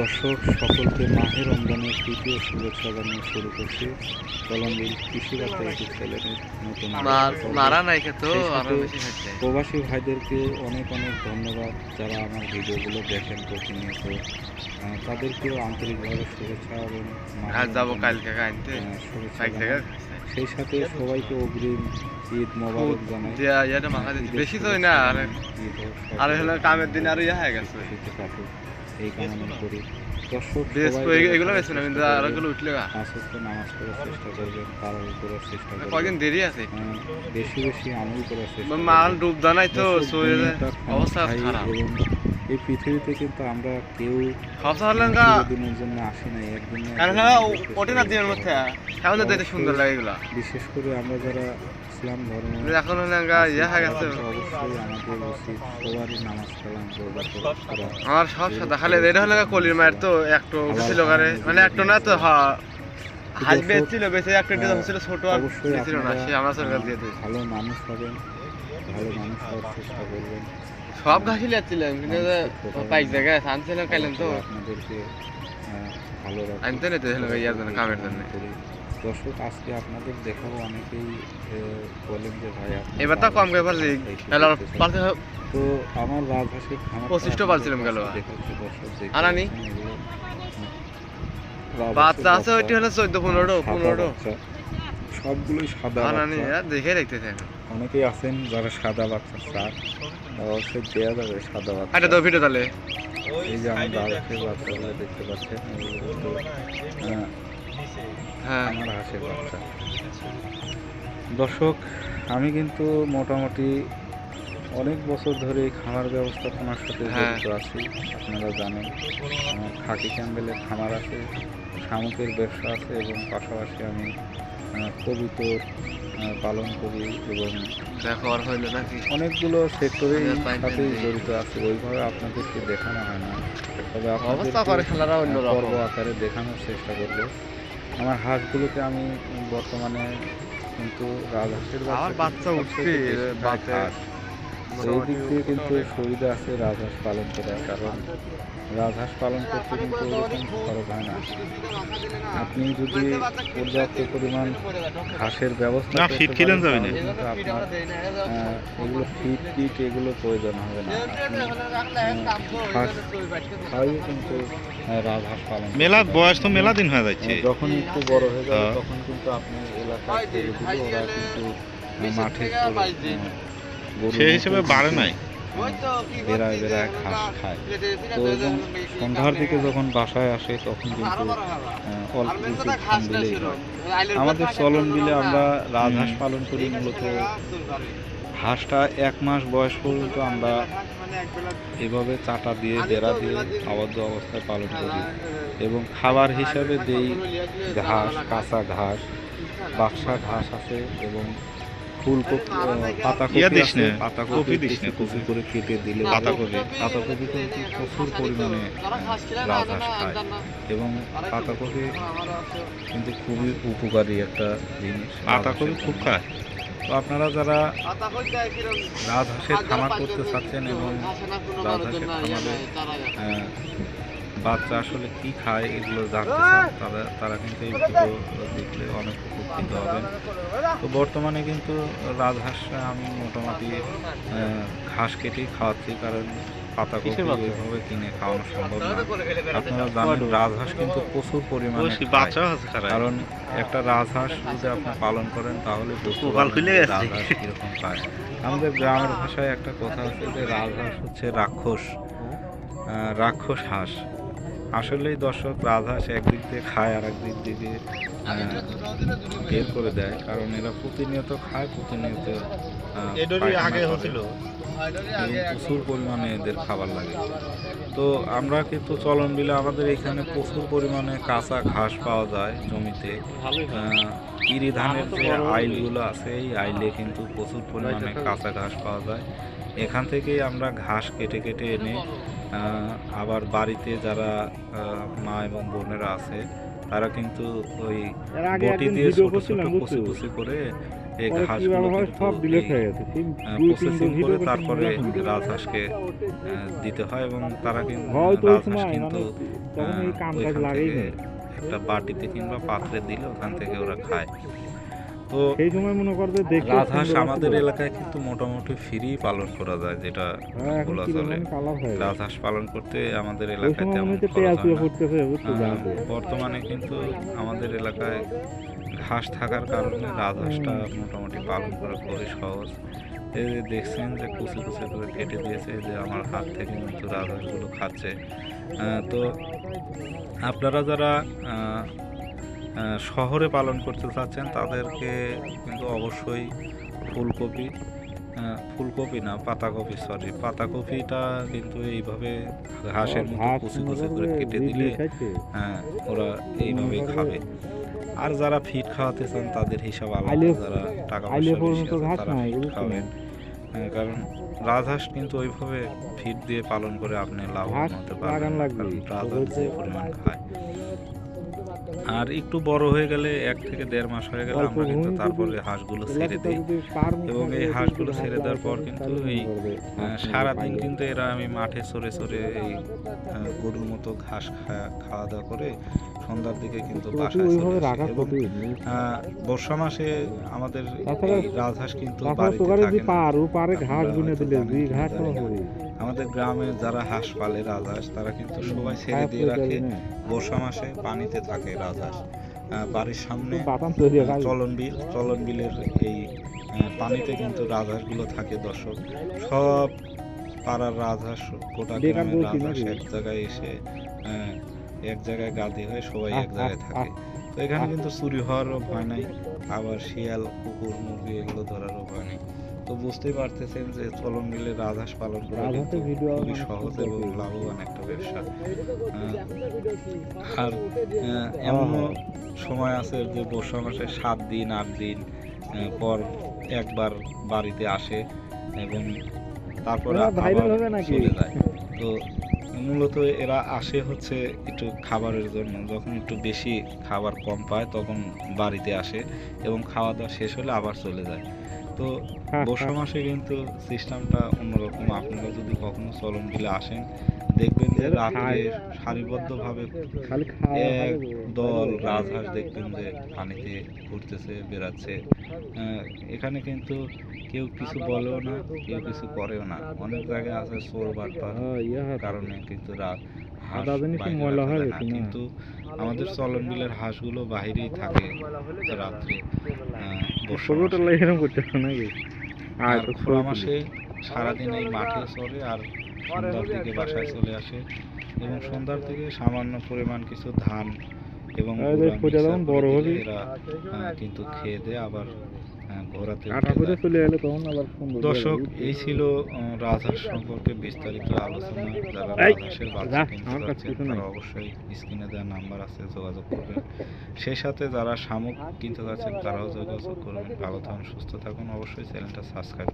দর্শক সকলকে মাহে রমজানের তৃতীয় শুভেচ্ছা জানিয়ে শুরু করছি। কলম্বির কৃষিবার্তা ইউটিউব চ্যানেলের নতুন প্রবাসী ভাইদেরকে অনেক অনেক ধন্যবাদ যারা আমার ভিডিওগুলো দেখেন প্রতিনিয়ত। তাদেরকেও আন্তরিকভাবে শুভেচ্ছা এবং শুভেচ্ছা থেকে সেই সাথে সবাইকে অগ্রিম ঈদ মোবারক জানাই। বেশি তো না আর হলো কামের দিন আর ইয়া হয়ে গেছে। কাটুক, এই কামনা করি। দর্শক নামাজ চেষ্টা করবেন তারাবি করার চেষ্টা করবেন কয়দিন দেরি আছে? বেশি বেশি আমল করার চেষ্টা মাল। ডুব দানাই তো অবস্থা খারাপ। এই পৃথিবীতে কিন্তু আমরা কেউ দিনের জন্য আসি নাই একদিনে হ্যাঁ ওঠে না দিনের মধ্যে। দেখতে সুন্দর লাগে এগুলা। বিশেষ করে আমরা যারা ইসলাম ধর্ম এখন হয়ে গেছে। অবশ্যই আমাদের উচিত সবারই নামাজ কালাম আমার সব সাদা খালি এটা হলে কলির মায়ের তো একটু ছিল মানে একটু না তো হ্যাঁ। হাল বেচছিল বেঁচে একটা একটা ছিল ছোট আর বেচছিল না সে আমরা সরকার দিয়ে দিয়েছে। ভালো মানুষ হবেন ভালো মানুষ হওয়ার চেষ্টা করবেন। সব ঘাসই লাগছিলাম কিন্তু যে পাইক জায়গায় আনছিলাম খাইলাম তো। আপনাদেরকে ভালো রাখতে আনতে নিতে ইয়ার জন্য কামের জন্য। দর্শক আজকে আপনাদের দেখাবো অনেকেই বলেন যে ভাই এবার তো কম করে পারছি। তো আমার খামার পঁচিশটা পালছিলাম গেল। আনানি? বাচ্চা আছে ওইটি হলো চোদ্দ পনেরো পনেরো। সবগুলোই সাদা। দেখে দেখতেছে অনেকেই আছেন যারা সাদা বাচ্চা চান অবশ্যই দেওয়া যাবে সাদা বাচ্চা। আচ্ছা তো ভিডিও তাহলে। এই যে আমার রাজহাঁসের বাচ্চাগুলো দেখতে পাচ্ছেন এগুলো হ্যাঁ আমার হাঁসের বাচ্চা। দর্শক আমি কিন্তু মোটামুটি অনেক বছর ধরে এই খামার ব্যবস্থাপনার সাথে হ্যাঁ। জড়িত আছি আপনারা জানেন। আমার খাকি ক্যাম্বেলের খামার আছে শামুকের ব্যবসা আছে এবং পাশাপাশি আমি কবুতর পালন করি এবং ব্যবহার হইল নাকি? অনেকগুলো সেক্টরেই সাথে জড়িত আছে। ওইভাবে আপনাদেরকে দেখানো হয় না। তবে অন্য পর্ব আকারে দেখানোর চেষ্টা করব। আমার হাঁসগুলোকে আমি বর্তমানে কিন্তু রাজহাঁসের বাচ্চা উঠছে, এই দিক দিয়ে কিন্তু সুবিধা আছে রাজহাঁস পালন করার কারণ রাজহাঁস পালন করতে কিন্তু ওরকম খরচ হয় না। আপনি যদি পর্যাপ্ত পরিমাণ ঘাসের ব্যবস্থা আপনার এগুলো ফিট কিট এগুলো প্রয়োজন হবে না। হাঁস কিন্তু রাজহাঁস পালন মেলা বয়স তো মেলা দিন হয়ে যাচ্ছে। যখন একটু বড় হয়ে যাবে হ্যাঁ। তখন কিন্তু আপনি এলাকায় ওরা কিন্তু মাঠে সেই হিসেবে বাড়ে নাই। বেড়ায় বেড়ায় ঘাস খায়। তো এবং সন্ধ্যার দিকে যখন বাসায় আসে তখন কিন্তু অল্প কিছু ঘাম আমাদের চলন বিলে আমরা রাজহাঁস পালন করি মূলত। হাঁসটা এক মাস বয়স পর্যন্ত আমরা এভাবে চাটা দিয়ে বেড়া দিয়ে আবদ্ধ অবস্থায় পালন করি। এবং খাবার হিসাবে দেই ঘাস কাঁচা ঘাস বাক্সা ঘাস আছে এবং ফুলকপি পাতাকপি ইয়া দিস না, পাতাকপি দিস না, করে কেটে দিলে পাতাকপি। পাতাকপি কিন্তু প্রচুর পরিমাণে রাজহাঁস খায় এবং পাতাকপি কিন্তু খুবই উপকারী একটা জিনিস পাতা কপি খুব। খায়। তো আপনারা যারা রাজহাঁসের খামার করতে চাচ্ছেন এবং রাজহাঁসের খামারে আহ, বাচ্চা আসলে কি খায় এগুলো জানতে চান তারা তারা কিন্তু এই ভিডিও দেখলে অনেক উপকৃত হবেন। তো বর্তমানে কিন্তু রাজহাঁস আমি মোটামুটি ঘাস কেটেই খাওয়াচ্ছি কারণ বাচ্চা? ওইভাবে কিনে খাওয়ানো সম্ভব না। আপনারা জানেন রাজহাঁস কিন্তু প্রচুর পরিমাণে বাচ্চা আছে কারণ একটা রাজহাঁস যদি আপনি পালন করেন তাহলে। রাজহাঁস কীরকম পায় আমাদের গ্রামের ভাষায় একটা কথা আছে যে রাজহাঁস হচ্ছে রাক্ষস। রাক্ষস হাঁস। আসলেই দর্শক রাজহাঁস একদিক দিয়ে খায় আর একদিক দিয়ে বের করে দেয়। কারণ এরা প্রতিনিয়ত খায় প্রতিনিয়ত প্রচুর পরিমাণে এদের খাবার লাগে। তো আমরা কিন্তু চলন বিলে আমাদের এখানে প্রচুর পরিমাণে কাঁচা ঘাস পাওয়া যায় জমিতে। ইরি ধানের যে আইলগুলো আছে এই আইলে কিন্তু প্রচুর পরিমাণে কাঁচা ঘাস পাওয়া যায়। এখান থেকেই আমরা ঘাস কেটে কেটে এনে আবার বাড়িতে যারা মা এবং বোনেরা আছে তারা কিন্তু ওই বটি দিয়ে ছোট ছোট কুচি কুচি করে এই ঘাসগুলো প্রসেসিং করে তারপরে রাজহাঁসকে দিতে হয় এবং তারা কিন্তু রাজহাঁস কিন্তু ওইখান থেকে একটা বাটিতে কিংবা পাত্রে দিলে ওখান থেকে ওরা খায়। তো সেই সময় মনে করবে দেখতে রাজহাঁস আমাদের এলাকায় কিন্তু মোটামুটি ফ্রি পালন করা যায় যেটা হ্যাঁ, বলা চলে। রাজহাঁস পালন করতে আমাদের এলাকায় তেমন হয় বর্তমানে কিন্তু আমাদের এলাকায় ঘাস থাকার কারণে রাজহাঁসটা মোটামুটি পালন করা খুবই সহজ। এই যে দেখছেন যে কুচি কুচি করে কেটে দিয়েছে যে আমার হাত থেকে কিন্তু রাজহাঁসগুলো খাচ্ছে। তো আপনারা যারা শহরে পালন করতে চাচ্ছেন তাদেরকে কিন্তু অবশ্যই ফুলকপি ফুলকপি না পাতাকপি সরি পাতাকপিটা কিন্তু এইভাবে ঘাসের মতো কুচি কুচি করে কেটে দিলে হ্যাঁ ওরা এইভাবেই খাবে। আর যারা ফিট খাওয়াতে চান তাদের হিসাব আলাদা। যারা টাকা পয়সা তারা ফিট খাবেন। হ্যাঁ, কারণ রাজহাঁস কিন্তু ওইভাবে ফিট দিয়ে পালন করে আপনি লাভবান হতে পারবেন রাজহাঁস যে পরিমাণ খায়। আর একটু বড় হয়ে গেলে এক থেকে দেড় মাস হয়ে গেলে আমরা কিন্তু তারপরে হাঁসগুলো ছেড়ে দিই। এবং এই হাঁসগুলো ছেড়ে দেওয়ার পর কিন্তু এই, সারাদিন কিন্তু এরা আমি মাঠে চড়ে চড়ে এই গরুর মতো ঘাস খাওয়া খাওয়া দাওয়া করে সন্ধ্যার দিকে কিন্তু বাসায় চলে আসে এবং বর্ষা মাসে আমাদের রাজহাঁস কিন্তু বাড়িতে থাকে না। আমাদের গ্রামে যারা হাঁস পালে রাজহাঁস তারা কিন্তু সবাই ছেড়ে দিয়ে রাখে। বর্ষা মাসে পানিতে থাকে রাজহাঁস। বাড়ির সামনে হয় চলন বিল চলন বিলের এই পানিতে কিন্তু রাজহাঁসগুলো থাকে দর্শক। সব পাড়ার রাজহাঁস গোটা গ্রামের রাজহাঁস এক জায়গায় এসে আহ, এক জায়গায় গাদি হয়ে সবাই এক জায়গায় থাকে। তো এখানে কিন্তু চুরি হওয়ারও ভয় নাই আবার শিয়াল কুকুর মুরগি এগুলো ধরারও ভয় নেই। তো বুঝতেই পারতেছেন যে চলন বিলে রাজহাঁস পালন করা খুবই মানে সহজ এবং লাভবান একটা ব্যবসা। আহ, আর এমনও সময় আছে যে বর্ষা মাসে সাত দিন আট দিন পর একবার বাড়িতে আসে এবং তারপরে? চলে যায়। তো মূলত এরা আসে হচ্ছে একটু খাবারের জন্য। যখন একটু বেশি খাবার কম পায় তখন বাড়িতে আসে এবং খাওয়া দাওয়া শেষ হলে আবার চলে যায়। তো হ্যাঁ, বর্ষা হ্যাঁ। মাসে কিন্তু সিস্টেমটা অন্যরকম আপনারা যদি কখনো চলন বিলে আসেন দেখবেন যে রাত্রে। সারিবদ্ধভাবে খালি এক দল রাজহাঁস দেখবেন যে পানিতে ঘুরতেছে বেড়াচ্ছে এখানে কিন্তু কেউ কিছু বলেও না কেউ কিছু করেও না অনেক জায়গায় আছে চোর বাটপার। কারণে কিন্তু রা- হাঁস বাইরে ময়লা রাখা যায় না। না? কিন্তু আমাদের চলন বিলের হাঁসগুলো বাইরেই থাকে রাত্রে মাসে। টলা এরকম করতেছো নাকি? আর আর খোলা মাসে সারাদিন এই মাঠে চলে আর সন্ধ্যার দিকে বাসায় চলে আসে। এবং সন্ধ্যার দিকে সামান্য পরিমাণ কিছু ধান এবং করে বড় হলে। এরা কিন্তু খেয়ে দেয় আবার ঘোরাতে। চলে তখন আবার দর্শক এই ছিল রাজহাঁস সম্পর্কে বিস্তারিত আলোচনা। যারা রাজহাঁসের বাচ্চা কিনতে যাচ্ছেন তারা অবশ্যই স্ক্রিনে দেওয়া নাম্বার আছে যোগাযোগ করবেন। সেই সাথে যারা শামুক কিনতে যাচ্ছেন তারাও যোগাযোগ করবেন। ভালো থাকুন সুস্থ থাকুন। অবশ্যই চ্যানেলটা সাবস্ক্রাইব